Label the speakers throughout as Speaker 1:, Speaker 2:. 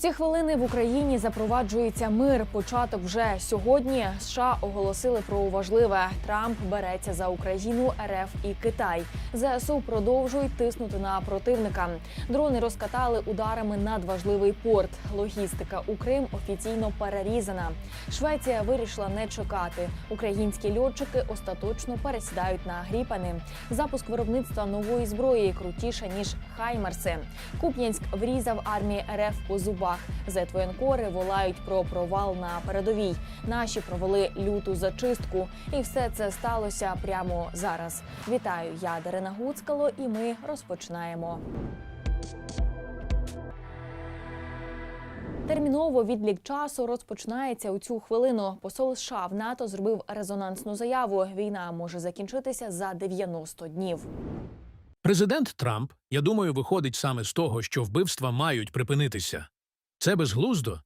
Speaker 1: Ці хвилини в Україні запроваджується мир. Початок вже сьогодні. США оголосили про важливе. Трамп береться за Україну, РФ і Китай. ЗСУ продовжують тиснути на противника. Дрони розкатали ударами надважливий порт. Логістика у Крим офіційно перерізана. Швеція вирішила не чекати. Українські льотчики остаточно пересідають на гріпани. Запуск виробництва нової зброї крутіше ніж Хаймерси. Куп'янськ врізав армії РФ по зубах. Зетвоєнкори волають про провал на передовій. Наші провели люту зачистку, і все це сталося прямо зараз. Вітаю, я Дарина Гуцкало, і ми розпочинаємо. Терміново відлік часу розпочинається у цю хвилину. Посол США в НАТО зробив резонансну заяву. Війна може закінчитися за 90 днів.
Speaker 2: Президент Трамп, я думаю, виходить саме з того, що вбивства мають припинитися. Це безглуздо.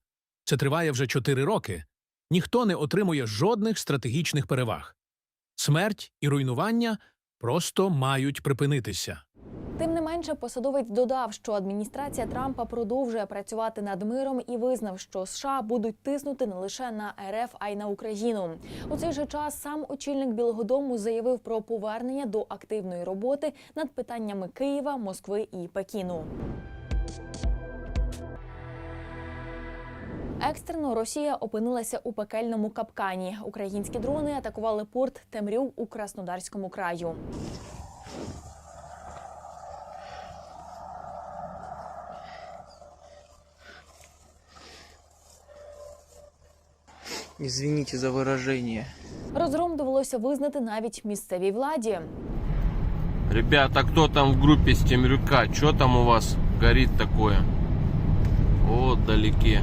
Speaker 2: Це триває вже чотири роки. Ніхто не отримує жодних стратегічних переваг. Смерть і руйнування просто мають припинитися.
Speaker 1: Тим не менше, посадовець додав, що адміністрація Трампа продовжує працювати над миром і визнав, що США будуть тиснути не лише на РФ, а й на Україну. У цей же час сам очільник Білого Дому заявив про повернення до активної роботи над питаннями Києва, Москви і Пекіну. Екстрено Росія опинилася у пекельному капкані. Українські дрони атакували порт Темрюк у Краснодарському краю.
Speaker 3: Извините за выражение.
Speaker 1: Розгром довелося визнати навіть місцевій владі.
Speaker 4: Ребята, кто там в группе с Темрюка? Что там у вас горит такое? О, вдалеке.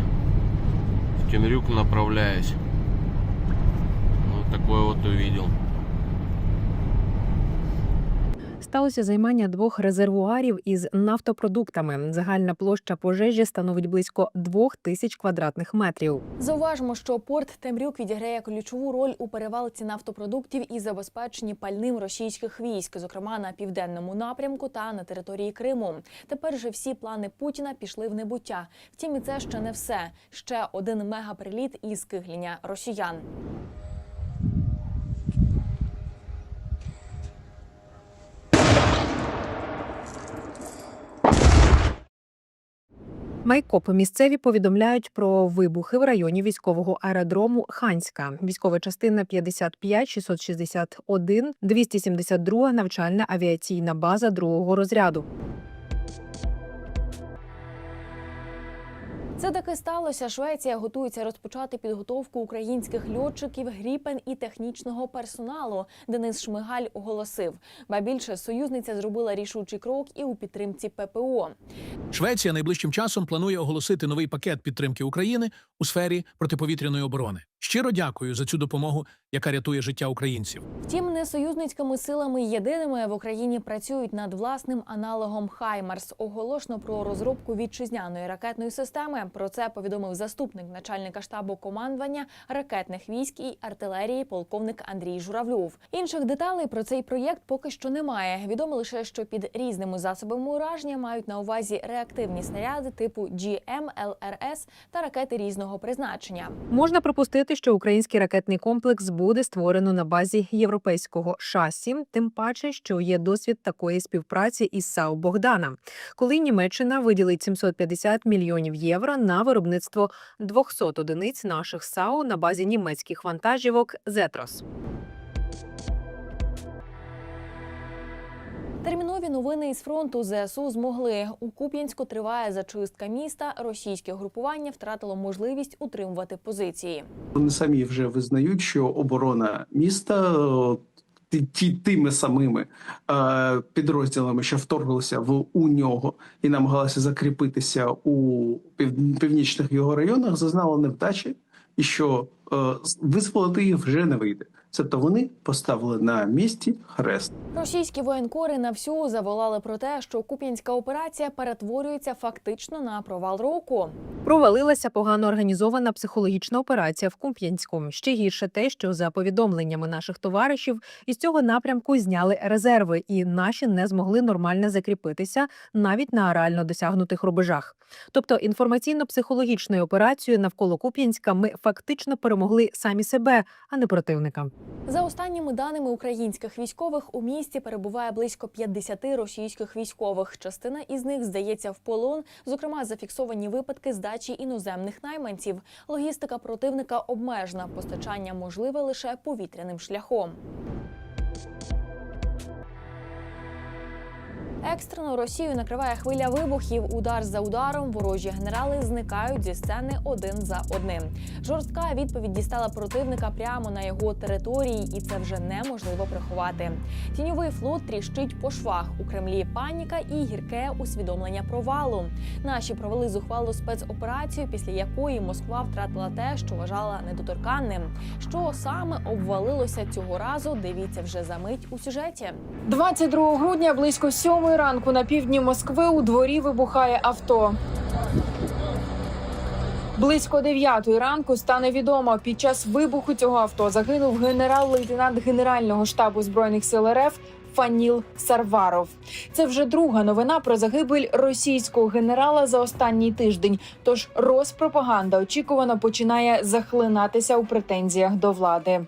Speaker 4: В Темрюк направляюсь. Вот такое вот увидел.
Speaker 5: Сталося займання двох резервуарів із нафтопродуктами. Загальна площа пожежі становить близько двох тисяч квадратних метрів.
Speaker 1: Зауважимо, що порт Темрюк відіграє ключову роль у перевалці нафтопродуктів і забезпеченні пальним російських військ, зокрема на південному напрямку та на території Криму. Тепер же всі плани Путіна пішли в небуття. Втім, і це ще не все. Ще один мегаприліт і скигління росіян.
Speaker 5: Майкоп місцеві повідомляють про вибухи в районі військового аеродрому Ханська. Військова частина 55 661 272 навчальна авіаційна база другого розряду.
Speaker 1: Це таки сталося. Швеція готується розпочати підготовку українських льотчиків, гріпен і технічного персоналу. Денис Шмигаль оголосив, ба більше союзниця зробила рішучий крок і у підтримці ППО.
Speaker 2: Швеція найближчим часом планує оголосити новий пакет підтримки України у сфері протиповітряної оборони. Щиро дякую за цю допомогу, яка рятує життя українців.
Speaker 1: Втім, не союзницькими силами єдиними в Україні працюють над власним аналогом Хаймарс. Оголошено про розробку вітчизняної ракетної системи. Про це повідомив заступник начальника штабу командування ракетних військ і артилерії, полковник Андрій Журавльов. Інших деталей про цей проєкт поки що немає. Відомо лише, що під різними засобами ураження мають на увазі реактивні снаряди типу GM, LRS та ракети різного призначення.
Speaker 5: Можна припустити, що український ракетний комплекс буде створено на базі європейського шасі, тим паче, що є досвід такої співпраці із САУ Богдана, коли Німеччина виділить 750 мільйонів євро на виробництво 200 одиниць наших САУ на базі німецьких вантажівок Зетрос.
Speaker 1: Термінові новини із фронту ЗСУ змогли. У Куп'янську триває зачистка міста. Російське групування втратило можливість утримувати позиції.
Speaker 6: Вони самі вже визнають, що оборона міста е, ті тими самими е, підрозділами, що вторглися в у нього і намагалися закріпитися у пів, північних його районах, зазнала невдачі, і що е, визволити їх вже не вийде. Тобто вони поставили на місці хрест.
Speaker 1: Російські воєнкори на всю заволали про те, що куп'янська операція перетворюється фактично на провал року.
Speaker 5: Провалилася погано організована психологічна операція в Куп'янську. Ще гірше те, що за повідомленнями наших товаришів із цього напрямку зняли резерви, і наші не змогли нормально закріпитися навіть на реально досягнутих рубежах. Тобто інформаційно-психологічною операцією навколо Куп'янська ми фактично перемогли самі себе, а не противника.
Speaker 1: За останніми даними українських військових, у місті перебуває близько 50 російських військових. Частина із них здається в полон. Зокрема, зафіксовані випадки здачі іноземних найманців. Логістика противника обмежена. Постачання можливе лише повітряним шляхом. Екстрено Росію накриває хвиля вибухів. Удар за ударом ворожі генерали зникають зі сцени один за одним. Жорстка відповідь дістала противника прямо на його території, і це вже неможливо приховати. Тіньовий флот тріщить по швах. У Кремлі паніка і гірке усвідомлення провалу. Наші провели зухвалу спецоперацію, після якої Москва втратила те, що вважала недоторканним. Що саме обвалилося цього разу? Дивіться вже за мить у сюжеті.
Speaker 7: 22 грудня близько сьомої ранку на півдні Москви у дворі вибухає авто. Близько дев'ятої ранку стане відомо, під час вибуху цього авто загинув генерал-лейтенант Генерального штабу збройних сил РФ Фаніл Сарваров. Це вже друга новина про загибель російського генерала за останній тиждень. Тож розпропаганда очікувано починає захлинатися у претензіях до влади.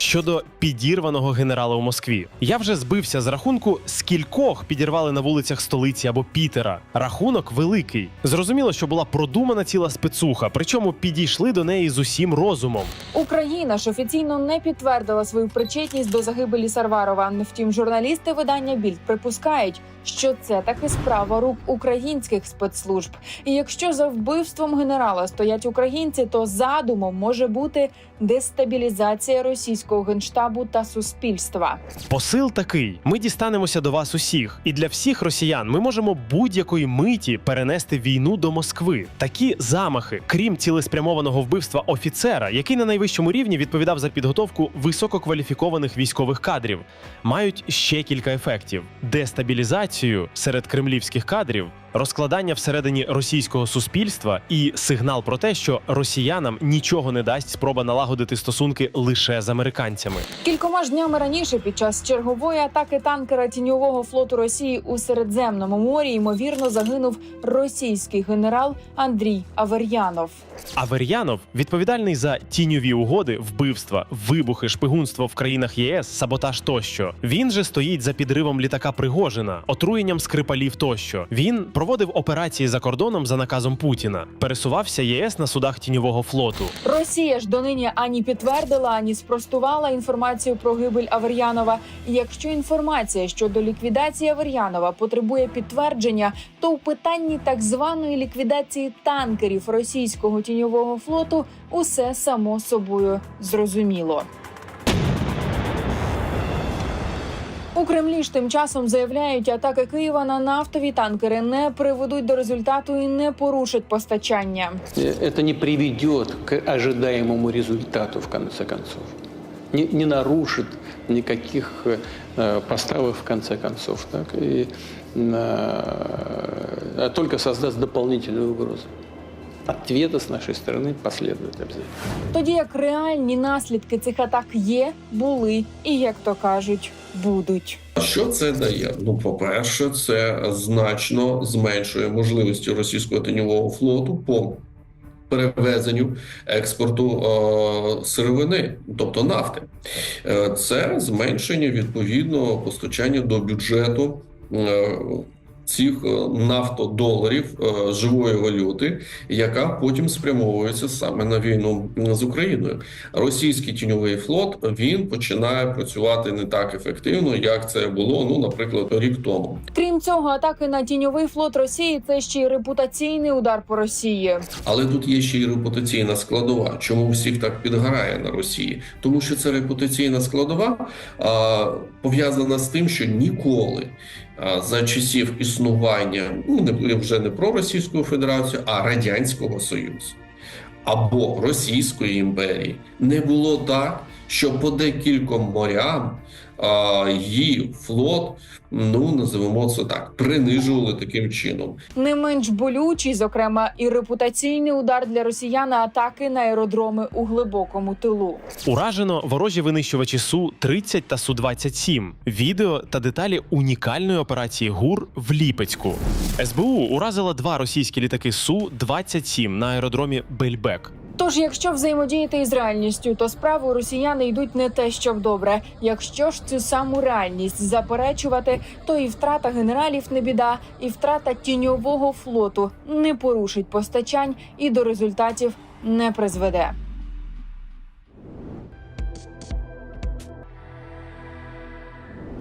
Speaker 8: Щодо підірваного генерала у Москві, я вже збився з рахунку, скількох підірвали на вулицях столиці або Пітера. Рахунок великий. Зрозуміло, що була продумана ціла спецуха, причому підійшли до неї з усім розумом.
Speaker 7: Україна ж офіційно не підтвердила свою причетність до загибелі Сарварова. Втім, журналісти видання Більд припускають, що це таки справа рук українських спецслужб. І якщо за вбивством генерала стоять українці, то задумом може бути дестабілізація російського генштабу та суспільства.
Speaker 8: Посил такий: ми дістанемося до вас усіх, і для всіх росіян ми можемо будь-якої миті перенести війну до Москви. Такі замахи, крім цілеспрямованого вбивства офіцера, який на найвищому рівні відповідав за підготовку висококваліфікованих військових кадрів, мають ще кілька ефектів: дестабілізацію серед кремлівських кадрів. Розкладання всередині російського суспільства і сигнал про те, що росіянам нічого не дасть спроба налагодити стосунки лише з американцями.
Speaker 7: Кількома ж днями раніше, під час чергової атаки танкера тіньового флоту Росії у Середземному морі, ймовірно, загинув російський генерал Андрій Авер'янов.
Speaker 8: Авер'янов відповідальний за тіньові угоди, вбивства, вибухи, шпигунство в країнах ЄС, саботаж тощо. Він же стоїть за підривом літака Пригожина, отруєнням скрипалів тощо. Він проводив операції за кордоном за наказом Путіна, пересувався ЄС на судах тіньового флоту.
Speaker 7: Росія ж донині ані підтвердила, ані спростувала інформацію про гибель Авер'янова. І якщо інформація щодо ліквідації Авер'янова потребує підтвердження, то у питанні так званої ліквідації танкерів російського тіньового флоту усе само собою зрозуміло. У Кремлі ж тим часом заявляють, атаки Києва на нафтові танкери не приведуть до результату і не порушать постачання.
Speaker 9: Э, это не приведет к ожидаемому результату в конце концов. Не, не нарушит никаких э, поставок в конце концов. Так, и, э, а только создаст дополнительную угрозу. Ответа с нашей стороны последует обязательно.
Speaker 7: Тоді як реальні наслідки цих атак є, були і, як то кажуть, будуть.
Speaker 10: Що це дає? Ну, по-перше, це значно зменшує можливості російського тенівого флоту по перевезенню експорту е, сировини, тобто нафти. Е, це зменшення відповідно постачання до бюджету. е, Цих е, нафтодоларів е, живої валюти, яка потім спрямовується саме на війну з Україною. Російський тіньовий флот він починає працювати не так ефективно, як це було, ну, наприклад, рік тому.
Speaker 7: Крім цього, атаки на тіньовий флот Росії це ще й репутаційний удар по Росії.
Speaker 10: Але тут є ще й репутаційна складова. Чому всіх так підгорає на Росії? Тому що ця репутаційна складова а, пов'язана з тим, що ніколи за часів існування ну не вже не про Російську Федерацію, а Радянського Союзу. Або Російської імперії. Не було так, що по декільком морям а, її флот, ну називемо це так, принижували таким чином.
Speaker 7: Не менш болючий, зокрема, і репутаційний удар для росіян атаки на аеродроми у глибокому тилу.
Speaker 8: Уражено ворожі винищувачі су 30 та су 27 Відео та деталі унікальної операції ГУР в Ліпецьку. СБУ уразила два російські літаки су 27 на аеродромі Бельбек.
Speaker 7: Тож, якщо взаємодіяти із реальністю, то справи росіяни йдуть не те, що добре. Якщо ж цю саму реальність заперечувати, то і втрата генералів не біда, і втрата тіньового флоту не порушить постачань і до результатів не призведе.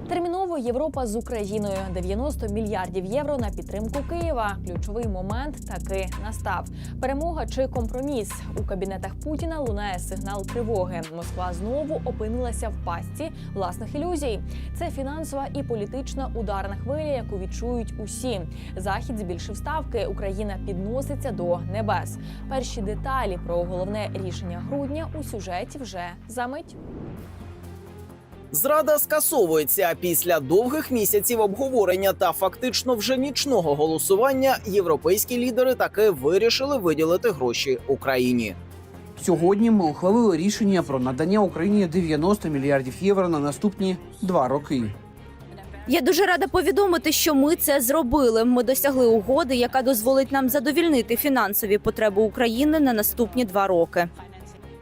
Speaker 1: Терміново Європа з Україною 90 мільярдів євро на підтримку Києва. Ключовий момент таки настав. Перемога чи компроміс у кабінетах Путіна лунає сигнал тривоги. Москва знову опинилася в пастці власних ілюзій. Це фінансова і політична ударна хвиля, яку відчують усі. Захід збільшив ставки. Україна підноситься до небес. Перші деталі про головне рішення грудня у сюжеті вже за мить.
Speaker 11: Зрада скасовується після довгих місяців обговорення та фактично вже нічного голосування. Європейські лідери таки вирішили виділити гроші Україні.
Speaker 12: Сьогодні ми ухвалили рішення про надання Україні 90 мільярдів євро на наступні два роки.
Speaker 13: Я дуже рада повідомити, що ми це зробили. Ми досягли угоди, яка дозволить нам задовільнити фінансові потреби України на наступні два роки.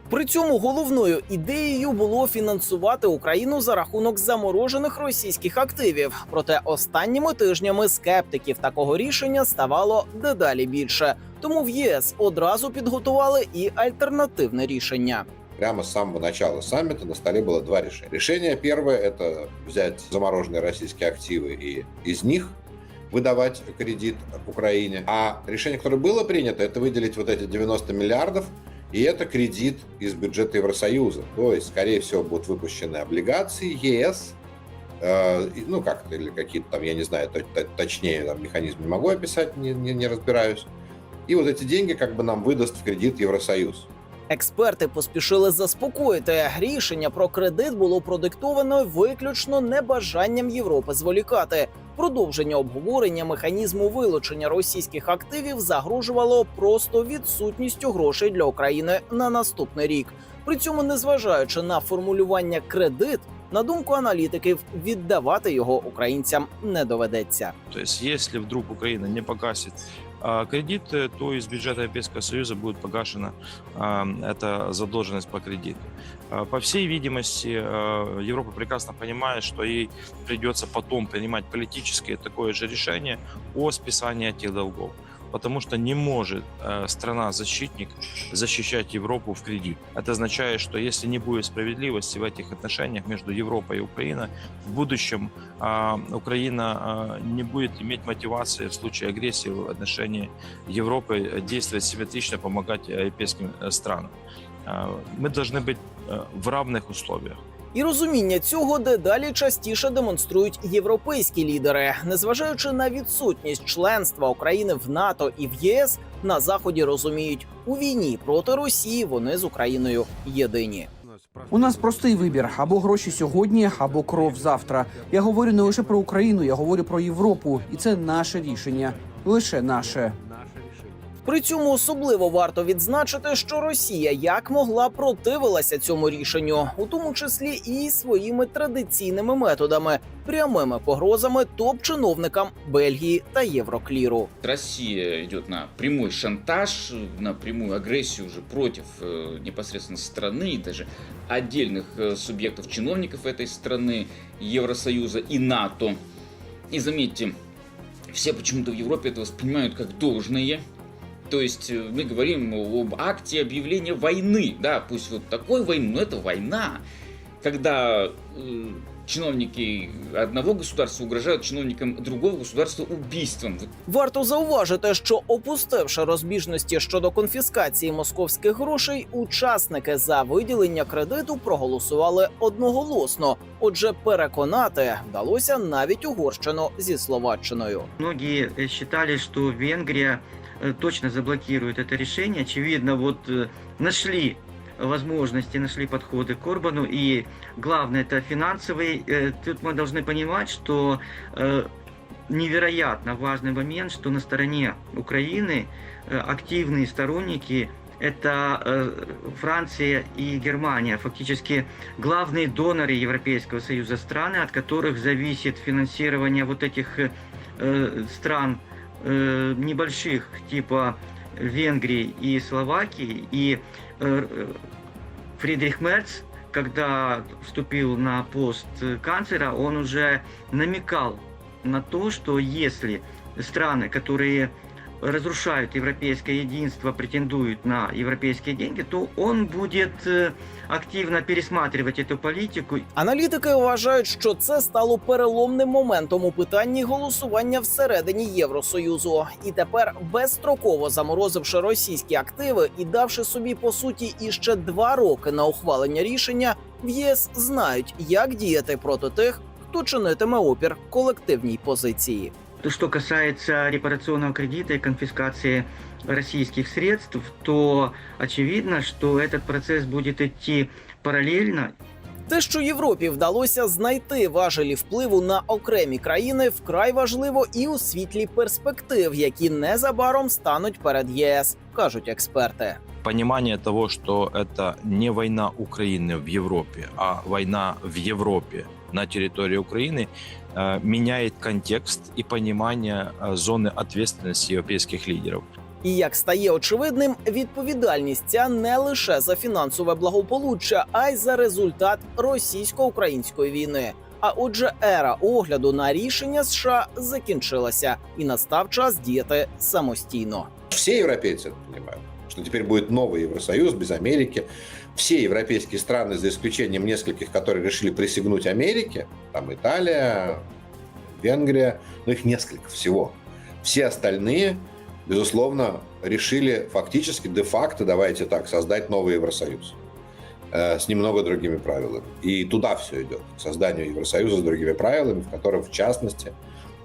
Speaker 11: При цьому головною ідеєю було фінансувати Україну за рахунок заморожених російських активів. Проте останніми тижнями скептиків такого рішення ставало дедалі більше. Тому в єС одразу підготували і альтернативне рішення.
Speaker 14: Прямо с самого начала саммита на столе было два решения. Решение первое – это взять замороженные российские активы и из них выдавать кредит Украине. А решение, которое было принято, это выделить вот эти 90 миллиардов, и это кредит из бюджета Евросоюза. То есть, скорее всего, будут выпущены облигации ЕС, э, и, ну как или какие-то там, я не знаю, то- то- точнее там, механизм не могу описать, не, не, не разбираюсь. И вот эти деньги как бы нам выдаст в кредит Евросоюз.
Speaker 11: Експерти поспішили заспокоїти. Рішення про кредит було продиктовано виключно небажанням Європи зволікати. Продовження обговорення механізму вилучення російських активів загрожувало просто відсутністю грошей для України на наступний рік. При цьому, незважаючи на формулювання кредит, на думку аналітиків, віддавати його українцям не доведеться.
Speaker 15: Тобто, якщо вдруг Україна не погасит а, кредиты, то из бюджета Европейского Союза будет погашена а, эта задолженность по кредиту. А, По всей видимости, Европа прекрасно понимает, что ей придется потом принимать политическое такое же решение о списании этих долгов. Потому что не может э, страна-защитник защищать Европу в кредит. Это означает, что если не будет справедливости в этих отношениях между Европой и Украиной, в будущем а, Украина а, не будет иметь мотивации в случае агрессии в отношении Европы действовать симметрично, помогать э, европейским э, странам. А, Мы должны быть э, в равных условиях.
Speaker 11: І розуміння цього дедалі частіше демонструють європейські лідери, незважаючи на відсутність членства України в НАТО і в ЄС, на заході розуміють, у війні проти Росії вони з Україною єдині.
Speaker 12: У нас простий вибір: або гроші сьогодні, або кров завтра. Я говорю не лише про Україну, я говорю про Європу, і це наше рішення, лише наше.
Speaker 11: При цьому особливо варто відзначити, що Росія як могла противилася цьому рішенню, у тому числі і своїми традиційними методами, прямими погрозами топ-чиновникам Бельгії та Єврокліру.
Speaker 16: Россия идет на прямой шантаж, на прямую агрессию уже против э, непосредственно страны и даже отдельных э, субъектов, чиновников этой страны, Евросоюза и НАТО. И заметьте, все почему-то в Европе это воспринимают как должное. То есть э, мы говорим об акте объявления войны, да, пусть вот такой войны, но это война, когда э, чиновники одного государства угрожают чиновникам другого государства убийством. Вот
Speaker 11: Варто зауважити, що опустивши розбіжності щодо конфіскації московських грошей, учасники за виділення кредиту проголосували одноголосно. Отже, переконати вдалося навіть Угорщину зі Словаччиною.
Speaker 17: Многие э, считали, что Венгрия э, точно заблокирует это решение. Очевидно, вот э, нашли возможности, нашли подходы к Орбану. И главное, это финансовый. Э, Тут мы должны понимать, что э, невероятно важный момент, что на стороне Украины э, активные сторонники это Франция и Германия, фактически главные доноры Европейского Союза, страны, от которых зависит финансирование вот этих стран небольших, типа Венгрии и Словакии. И Фридрих Мерц, когда вступил на пост э, канцлера, он уже намекал на то, что если страны, которые разрушают европейское единство, претендуют на европейские деньги, то он будет э, активно пересматривать эту политику.
Speaker 11: Аналітики вважають, що це стало переломним моментом у питанні голосування всередині Євросоюзу, і тепер безстроково заморозивши російські активи і давши собі по суті іще два роки на ухвалення рішення, в ЄС знають, як діяти проти тих, хто чинитиме опір колективній позиції
Speaker 17: То, что касается репарационного кредита и конфискации российских средств, то очевидно, что этот процесс будет идти параллельно
Speaker 11: Те, що Європі вдалося знайти важелі впливу на окремі країни, вкрай важливо і у світлі перспектив, які незабаром стануть перед ЄС, кажуть експерти.
Speaker 15: Понимание того, что это не война Украины в Европе, а война в Европе на территории Украины, э, меняет контекст и понимание э, зоны ответственности европейских лидеров.
Speaker 11: І як стає очевидним, відповідальність ця не лише за фінансове благополуччя, а й за результат російсько-української війни. А отже, ера огляду на рішення США закінчилася, і настав час діяти самостійно.
Speaker 14: Все европейцы это понимают, что теперь будет новый Евросоюз без Америки. Все европейские страны, за исключением нескольких, которые решили присягнуть Америке, там Италия, Венгрия, ну их несколько всего. Все остальные, безусловно, решили фактически, де-факто, давайте так, создать новый Евросоюз э, с немного другими правилами. И туда все идет, к созданию Евросоюза с другими правилами, в котором, в частности,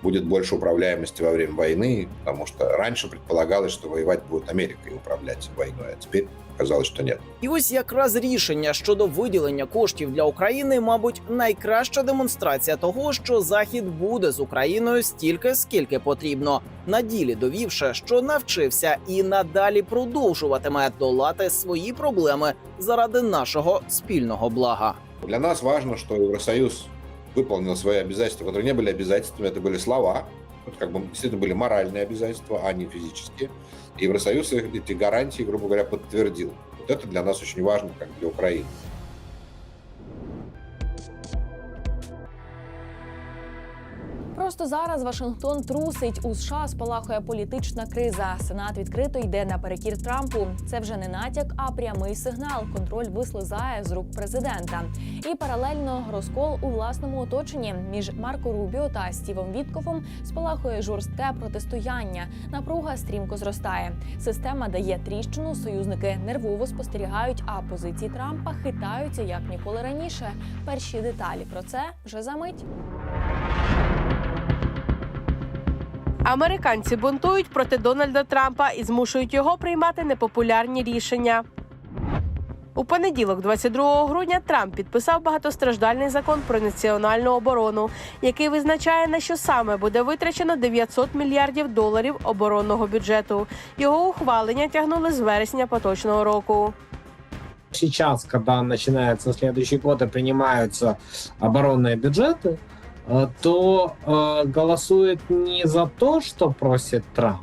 Speaker 14: будет больше управляемости во время войны, потому что раньше предполагалось, что воевать будет Америка и управлять войной, а теперь оказалось, что нет.
Speaker 11: І ось якраз рішення щодо виділення коштів для України, мабуть, найкраща демонстрація того, що Захід буде з Україною стільки, скільки потрібно, на ділі довівши, що навчився і надалі продовжуватиме долати свої проблеми заради нашого спільного блага.
Speaker 14: Для нас важно, что Евросоюз выполнил свои обязательства, которые не были обязательствами, это были слова, как бы действительно были моральные обязательства, а не физические. Евросоюз эти гарантии, грубо говоря, подтвердил. Вот это для нас очень важно, как для Украины.
Speaker 1: Просто зараз Вашингтон трусить у США спалахує політична криза. Сенат відкрито йде наперекір Трампу. Це вже не натяк, а прямий сигнал. Контроль вислизає з рук президента. І паралельно розкол у власному оточенні між Марко Рубіо та Стівом Віткофом спалахує жорстке протистояння. Напруга стрімко зростає. Система дає тріщину. Союзники нервово спостерігають, а позиції Трампа хитаються як ніколи раніше. Перші деталі про це вже за мить.
Speaker 18: Американці бунтують проти Дональда Трампа і змушують його приймати непопулярні рішення. У понеділок, 22 грудня, Трамп підписав багатостраждальний закон про національну оборону, який визначає на що саме буде витрачено 900 мільярдів доларів оборонного бюджету. Його ухвалення тягнули з вересня поточного року.
Speaker 19: Сейчас, когда начинается следующий год и принимаются оборонные бюджеты, э, то э, голосует не за то, что просит Трамп,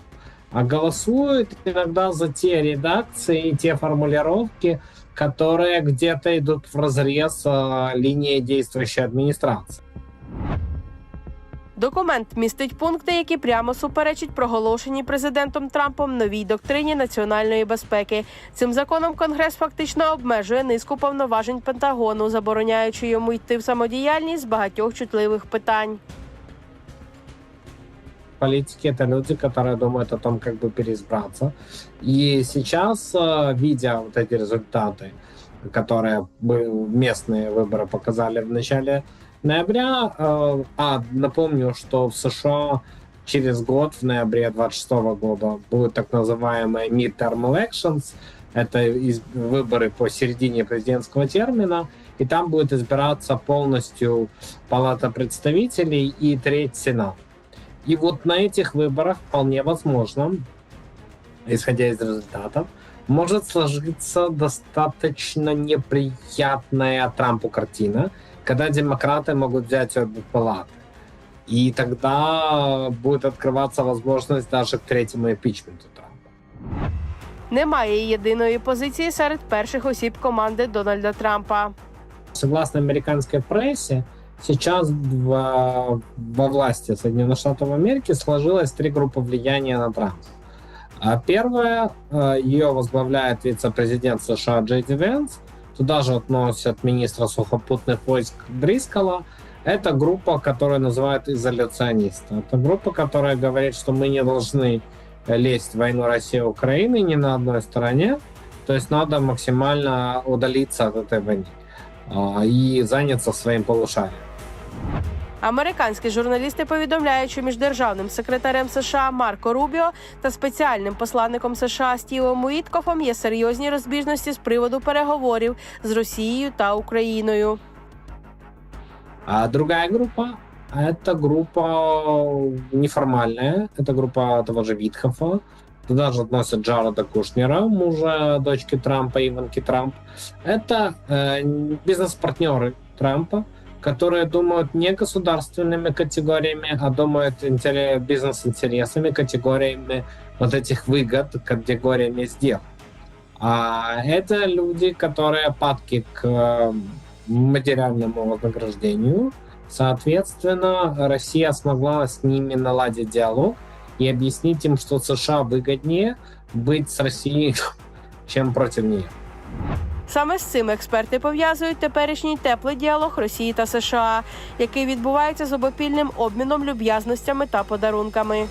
Speaker 19: а голосует иногда за те редакции, те формулировки, которые где-то идут в разрез э, линии действующей администрации.
Speaker 18: Документ містить пункти, які прямо суперечать проголошеній президентом Трампом новій доктрині національної безпеки. Цим законом Конгрес фактично обмежує низку повноважень Пентагону, забороняючи йому йти в самодіяльність з багатьох чутливих питань.
Speaker 19: Политики это люди, которые думают о том, как бы переизбраться. И сейчас, э, видя вот эти результаты, которые местные выборы показали в начале ноября, э, а напомню, что в США через год, в ноябре 26 года, будут так называемые midterm elections, Это из- выборы по середине президентского термина, и там будет избираться полностью Палата представителей и треть Сенат. И вот на этих выборах вполне возможно, исходя из результатов, может сложиться достаточно неприятная Трампу картина, когда демократы могут взять обе палаты. И тогда будет открываться возможность даже к третьему импичменту Трампа.
Speaker 18: Немає єдиної позиції серед перших осіб команди Дональда Трампа.
Speaker 19: Согласно американской прессе, сейчас в- во власти Соединенных Штатов Америки сложилось три группы влияния на Трампа. А Первая, э, ее возглавляет вице-президент США Джей Ди Венс. Туда же относят министра сухопутных войск Дрискала. Это группа, которую называют изоляционисты. Это группа, которая говорит, что мы не должны лезть в войну России и Украины ни на одной стороне. То есть надо максимально удалиться от этой войны а, и заняться своим полушарием.
Speaker 18: Американські журналісти повідомляють, що між державним секретарем США Марко Рубіо та спеціальним посланником США Стівом Уіткофом є серйозні розбіжності з приводу переговорів з Росією та Україною.
Speaker 19: А другая группа – это группа неформальная, это группа того же Витхофа, туда же относят Джареда Кушнера, мужа дочки Трампа, Иванки Трамп. Это э, бизнес-партнеры Трампа, которые думают не государственными категориями, а думают интере- бизнес-интересами, категориями вот этих выгод, категориями сделок. А это люди, которые падки к материальному вознаграждению. Соответственно, Россия смогла с ними наладить диалог и объяснить им, что США выгоднее быть с Россией, чем против нее.
Speaker 18: Саме з цим експерти пов'язують теперішній теплий діалог Росії та США, який відбувається з обопільним обміном люб'язностями та подарунками.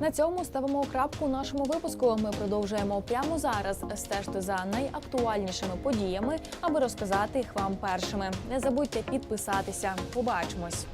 Speaker 1: На цьому ставимо крапку нашому випуску. Ми продовжуємо прямо зараз стежити за найактуальнішими подіями, аби розказати їх вам першими. Не забудьте підписатися. Побачимось.